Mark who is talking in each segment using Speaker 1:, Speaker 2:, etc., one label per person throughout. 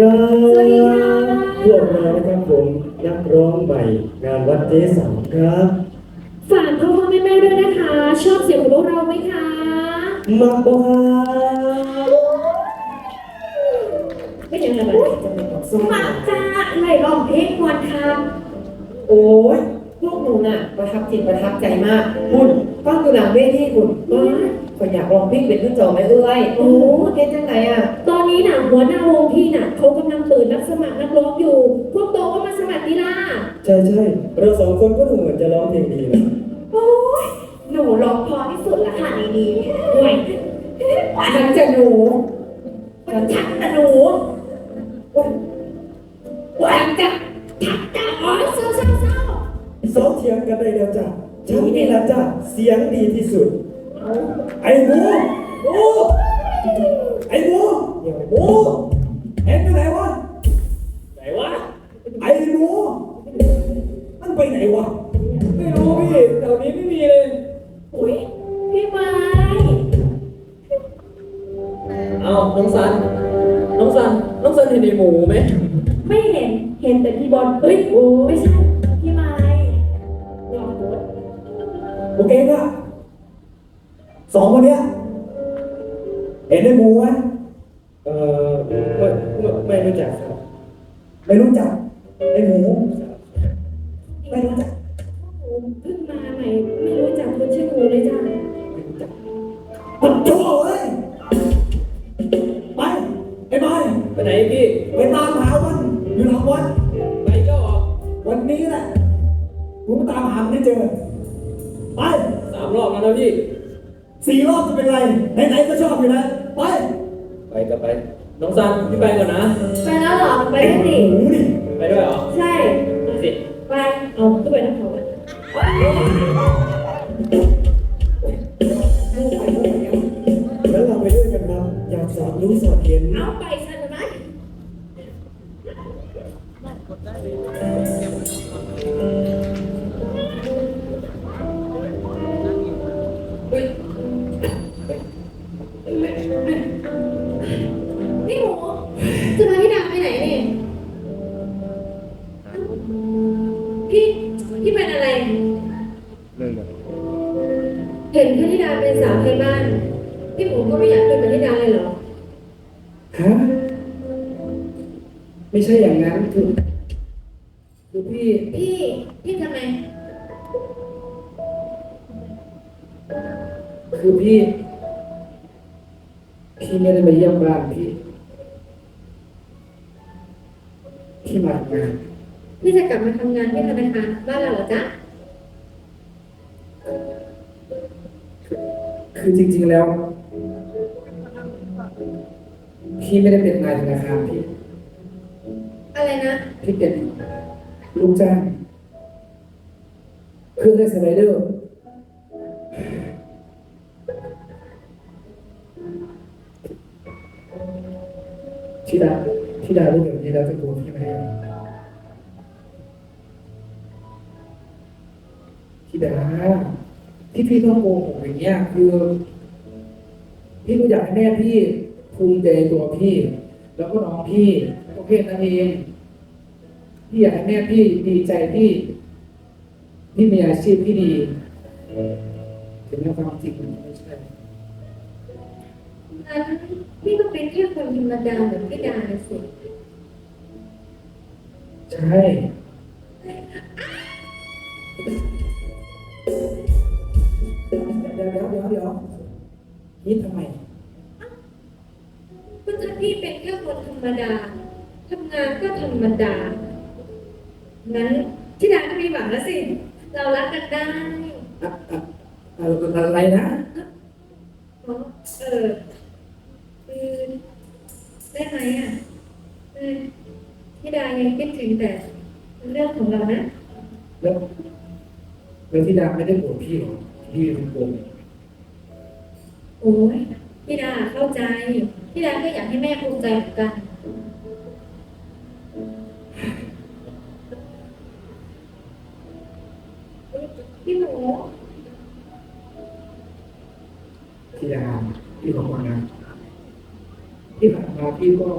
Speaker 1: ครับ
Speaker 2: สวัสดีค่ะ
Speaker 1: พวกเรานะครับผมนักร้องใหม่งานวัดเจสังครับ
Speaker 2: ฝากพ่อพ่อแม่แม่ด้วยนะคะ ชอบเสียงของพวกเราไหมคะ
Speaker 1: มาบ้า
Speaker 2: ไม่ยังไงบ้างมาจ้าไหลร้องเพลงมวนค่ะ
Speaker 3: โอ้ยพวกหนูน่ะประทับจิตประทับใจมากคุณฟังอยู่หลังเวทีคุณว้า คนอยากลองเพลงเป็นขึ้นจอไหมเอ้ยโอ้โหเฮ็ดจังไงอะ
Speaker 2: ตอนนี้น่ะหัวหน้าวงพี่น่ะเขากำลังเปิดรับสมัครนักร้องอยู่ พวกโตก็มาสมัครดีล่ะ
Speaker 1: ใช่ใช่เราสองคนก็ดูเหมือนจะร้องเพลงดีนะ
Speaker 2: โอ้ยหนูร้องเพอที่สุดละค่ะในนี้ห่วย
Speaker 3: ฉันจะหนู
Speaker 2: มันฉันนะหนูหวานจังถักจังอ๋อเศร้าเศร้าเศร้า
Speaker 1: ซ้อมเทียงกันได้แล้วจ้ะฉันนี่ละจ้ะเสียงดีที่สุด ไอ้หมูหมูไอ้หมูเดี๋ยวหมูเอ็งอยู่ไหนวะ ไหนวะ ไอ้หมูมันไปไหนวะ ไม่รู้พี่แถวนี้ไม่มีเลย
Speaker 2: อุ้ยพี่ไม้
Speaker 4: เอาน้องสัน น้องสัน น้องสันเห็นไอ้หมูไหม
Speaker 2: ไม่เห็น เห็นแต่พี่บอลเฮ้ย โอ้ไม่ใช่ พี่ไม้ลองดู
Speaker 1: โอเคป่ะ สองคนเนี้ยเห็นได้หมูไหมเอ่อไม่ไม่ไม่รู้จักครับไม่รู้จักไอ้หมูไม่รู้จัก
Speaker 2: โอ้เพิ่งมาใหม่ ไม่รู้จักคนชื่องูเลยจ้า
Speaker 1: ไม่รู้จักมันโจ้
Speaker 4: สันพี่
Speaker 1: ไป
Speaker 4: ก่อนนะ
Speaker 2: ไปแล้วเหรอไป
Speaker 1: ไอ้
Speaker 2: ไเป็นพระธิดาเลยเหรอ
Speaker 5: ฮะไม่ใช่อย่างนั้นคือคือพี่
Speaker 2: พี่ พี่ทำไม
Speaker 5: คือพี่ พี่ไม่ได้มาเยี่ยมบ้านพี่พี่มาทำงาน
Speaker 2: พี่จะกลับมาทำงานที่ธนาคารบ้านเราเหรอจ๊ะ
Speaker 5: คือจริง ๆแล้ว พี่ไม่ได้เป็นนายธนาคารพี่
Speaker 2: อะไรนะ
Speaker 5: พี่เป็นลูกจ้างเครื่องเล่นสไลเดอร์ที่ดาที่ดารู้แบบนี้แล้วจะกลัวพี่ไหมที่ดาที่พี่ต้องโกหกอย่างเงี้ยคือพี่ก็อยากให้แม่พี่ ภูมิใจในตัวพี่ แล้วก็น้องพี่โอเคนั่นเองพี่อยากให้แม่พี่ดีใจพี่พี่มีอาชีพที่ดีถึงแม้ความจริงมันไม่ใช่
Speaker 2: งั้นพี่ก็เป็นแค่คนธรรมดาเหมือนพี่ดาเลยสิ
Speaker 5: ใช่เดี๋ยวเดี๋ยวเดี๋ยวเดี๋ยวคิดทำไม
Speaker 2: ก็ถ้าพี่เป็นแค่คนธ รรมดาทำงานก็ธรรมดา งั้นพี่ดาก็มีหวังแล้วสิ เรารักกันได้
Speaker 5: อะอะอะอะไรนะ
Speaker 2: เนาะเออคือได้ไหมอะเออพี่ดายังคิดถึงแต่เรื่องของเรานะ
Speaker 5: แล้วแล้วที่ดาไม่ได้โกรธพี่หรอ พี่เป็นโกรธ
Speaker 2: โอ้ยพี่ดาเข้าใจ ที่ร้าก็อยากให้แม่ภูมิใจเหมือนกัน พี่หนู
Speaker 5: ที่ดานที่ของวันนั้นที่ผ่านมาพี่ก็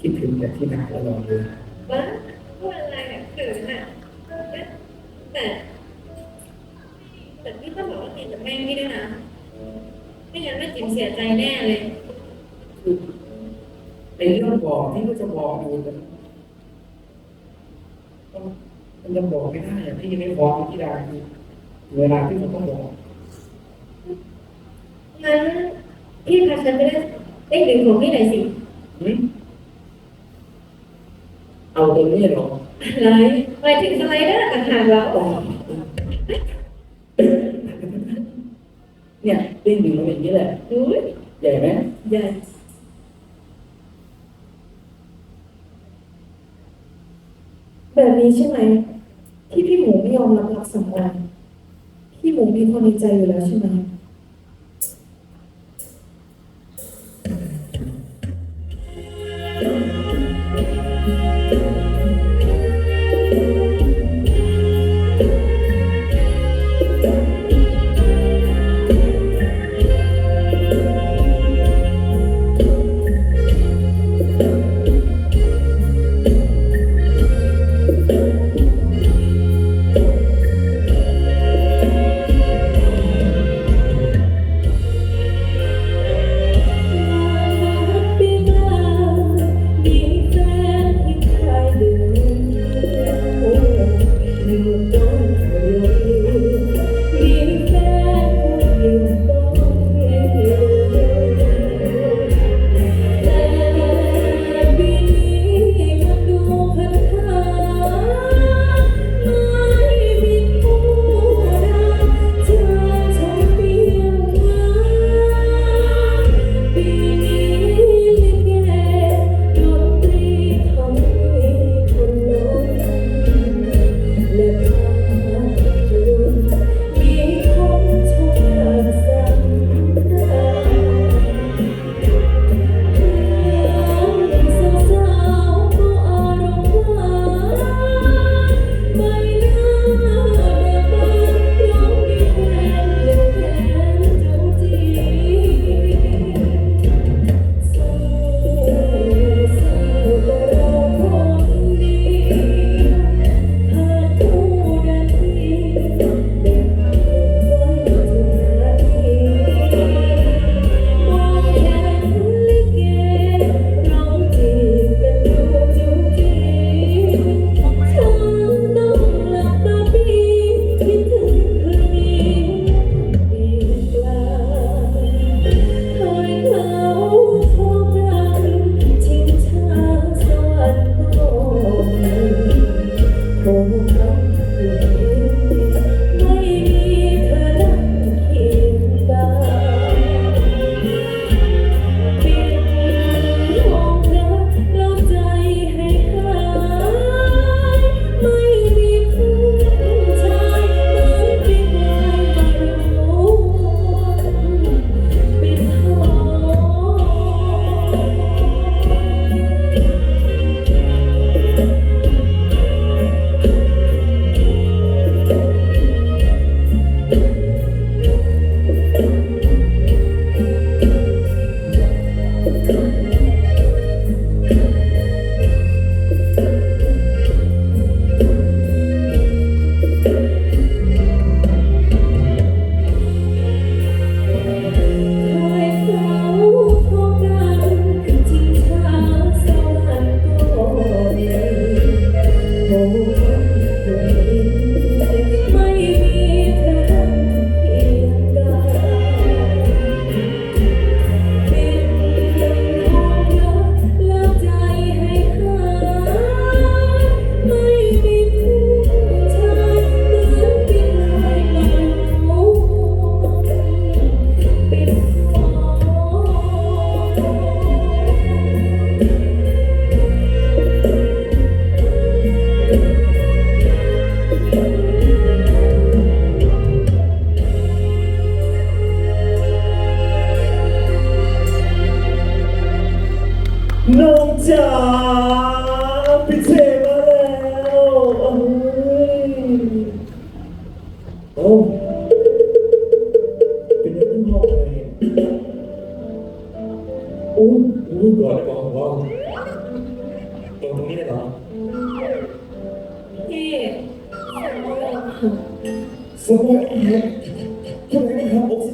Speaker 5: คิดถึงแต่ที่นาตลอดเลย
Speaker 6: บ้าพูอะไรแบบเขินอะแต่ ใจแน่เลย
Speaker 5: เป็นเรื่องบอกที่ก็จะบอกอยู่แต่มันจะบอกไม่ได้อย่างที่ยังไม่บอกที่ดาเวลาที่มันต้องบอก
Speaker 6: งั้นพี่พาฉันไม่ได้ได้ดื่มของพี่หนสิ
Speaker 5: เอาตรงนี้หรอ
Speaker 6: อะไรไปถึงสไลเดอร์ต่างหากแล้ว
Speaker 5: Yes. แบ
Speaker 6: บนี้ใช่ไหม ที่พี่หมูไม่ยอมรับหลักสำคัญพี่หมูมีคนในใจอยู่แล้วใช่ไหม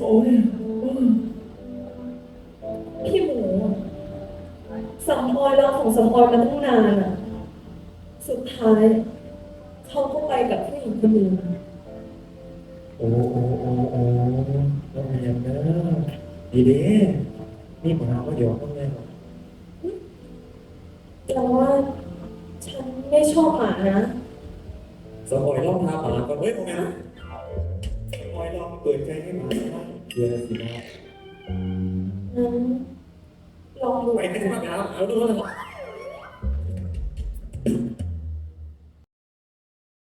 Speaker 7: โอเนี่ยพี่หมูสัมพอยเราของสัมพอยมาตั้งนานอะ สุดท้ายเขาก็ไปกับผู้หญิงคนอื่น
Speaker 1: โอ้โอ้โอ้โอ้ต้องเรียนนะดีเด้นี่ปัญหาว่าเดี๋ยวต้องเรีย
Speaker 7: แต่ว่าฉันไม่ชอบหมานะ
Speaker 1: สมอยลองทาหมาก่อนเฮ้ยโมเมนต์สมอยลองเปิดใจให้หมา เยอะสินะ
Speaker 7: งั้นลองดู
Speaker 1: ไปไม่ถึงมากแล้วเอาดูแล้ว